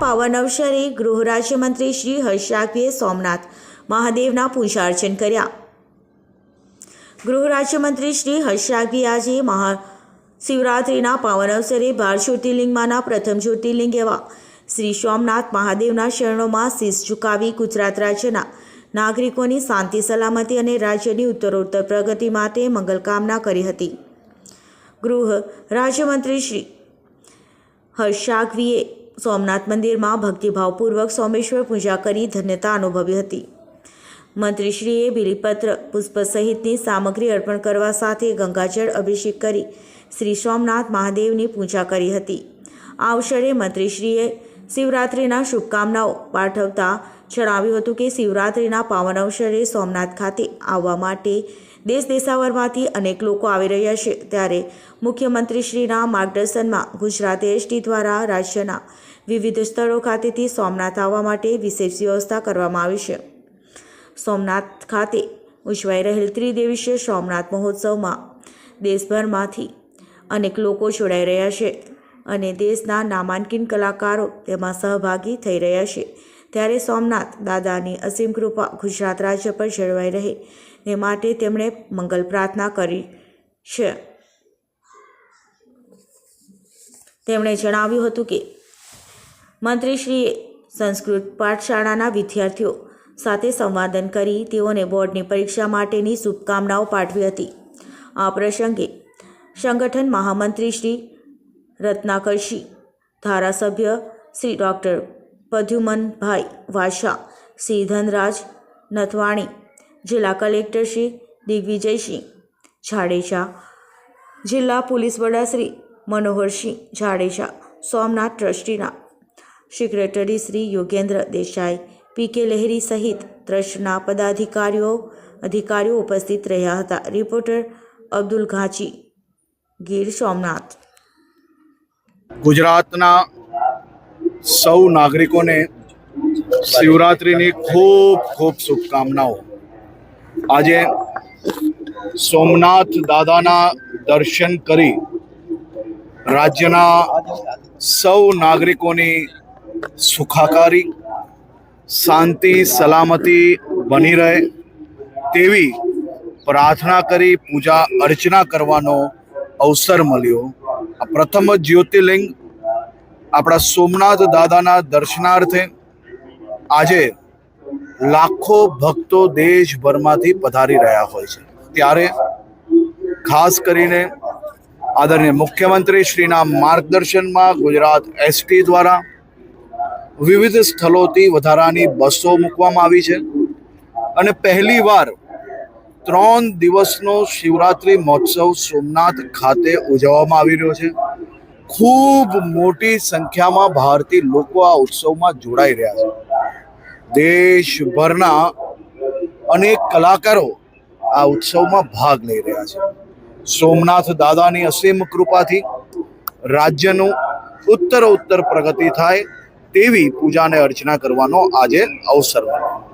પાવન અવસરે ગૃહ રાજ્યમંત્રી શ્રી હર્ષ સોમનાથ મહાદેવના પૂજા અર્ચન કર્યા. ગૃહ રાજ્યમંત્રી શ્રી હર્ષ આજે મહા શિવરાત્રિના પાવન અવસરે બાર જ્યોતિર્લિંગમાંના પ્રથમ જ્યોતિર્લિંગ એવા શ્રી સોમનાથ મહાદેવના શરણોમાં શીશ ઝુકાવી ગુજરાત રાજ્યના નાગરિકોની શાંતિ, સલામતી અને રાજ્યની ઉત્તરોત્તર પ્રગતિ માટે મંગલકામના કરી હતી. ગૃહ રાજ્યમંત્રી શ્રી હર્ષ સાગવીએ સોમનાથ મંદિરમાં ભક્તિભાવપૂર્વક સોમેશ્વર પૂજા કરી ધન્યતા અનુભવી હતી. મંત્રીશ્રીએ બિલીપત્ર પુષ્પ સહિતની સામગ્રી અર્પણ કરવા સાથે ગંગાજળ અભિષેક કરી શ્રી સોમનાથ મહાદેવની પૂજા કરી હતી. આ અવસરે મંત્રીશ્રીએ શિવરાત્રિના શુભકામનાઓ પાઠવતા જણાવ્યું હતું કે શિવરાત્રિના પાવન અવસરે સોમનાથ ખાતે આવવા માટે દેશ દેશાવરમાંથી અનેક લોકો આવી રહ્યા છે. ત્યારે મુખ્યમંત્રીશ્રીના માર્ગદર્શનમાં ગુજરાત એસટી દ્વારા રાજ્યના વિવિધ સ્થળો ખાતેથી સોમનાથ આવવા માટે વિશેષ વ્યવસ્થા કરવામાં આવી છે. સોમનાથ ખાતે ઉજવાઈ રહેલ ત્રિદેવીશ્ય સોમનાથ મહોત્સવમાં દેશભરમાંથી અનેક લોકો જોડાઈ રહ્યા છે. અને દેશના નામાંકિન કલાકારો તેમાં સહભાગી થઈ રહ્યા છે. ત્યારે સોમનાથ દાદાની અસીમ કૃપા ગુજરાત રાજ્ય પર જળવાઈ રહે તે માટે તેમણે મંગલ પ્રાર્થના કરી છે. તેમણે જણાવ્યું હતું કે, મંત્રીશ્રીએ સંસ્કૃત પાઠશાળાના વિદ્યાર્થીઓ સાથે સંવાદન કરી તેઓને બોર્ડની પરીક્ષા માટેની શુભકામનાઓ પાઠવી હતી. આ પ્રસંગે સંગઠન મહામંત્રી શ્રી રત્નાકરશી ધારાસભ્ય શ્રી ડૉક્ટર પદ્યુમનભાઈ વાશા શ્રી ધનરાજ નથવાણી, જિલ્લા કલેક્ટર શ્રી દિગ્વિજયસિંહ, જાડેજા જિલ્લા પોલીસ વડા Shri Manoharsinh Jadeja, Somnath ટ્રસ્ટીના secretary Shri Yogendra Desai, P K Laheri સહિત ટ્રસ્ટના પદાધિકારીઓ, અધિકારીઓ ઉપસ્થિત રહ્યા હતા. રિપોર્ટર અબ્દુલ ઘાંચી, ગીર સોમનાથ. ગુજરાતના સૌ નાગરિકોને શિવરાત્રિની ખૂબ ખૂબ શુભકામનાઓ. આજે સોમનાથ દાદાના દર્શન કરી રાજ્યના સૌ નાગરિકોની સુખાકારી, શાંતિ, સલામતી બની રહે તેવી પ્રાર્થના કરી, પૂજા અર્ચના કરવાનો અવસર મળ્યો. આ પ્રથમ જ્યોતિર્લિંગ આપણા સોમનાથ દાદાના દર્શનાર્થે આજે લાખો ભક્તો દેશભરમાંથી પધારી રહ્યા હોય છે. ત્યારે ખાસ કરીને આદરણીય મુખ્યમંત્રી શ્રીના માર્ગદર્શનમાં ગુજરાત એસટી દ્વારા વિવિધ સ્થળોથી વધારાની બસો મૂકવામાં આવી છે. અને પહેલીવાર ત્રણ દિવસનો શિવરાત્રિ મહોત્સવ સોમનાથ ખાતે ઉજવવામાં આવી રહ્યો છે. ખૂબ મોટી સંખ્યામાં ભારતીય લોકો આ ઉત્સવમાં જોડાઈ રહ્યા છે. દેશભરના અનેક કલાકારો આ ઉત્સવમાં ભાગ લઈ રહ્યા છે. સોમનાથ દાદાની અસીમ કૃપાથી રાજ્યનું ઉત્તર ઉત્તર પ્રગતિ થાય તેવી પૂજાને અર્ચના કરવાનો આજે અવસર મળ્યો.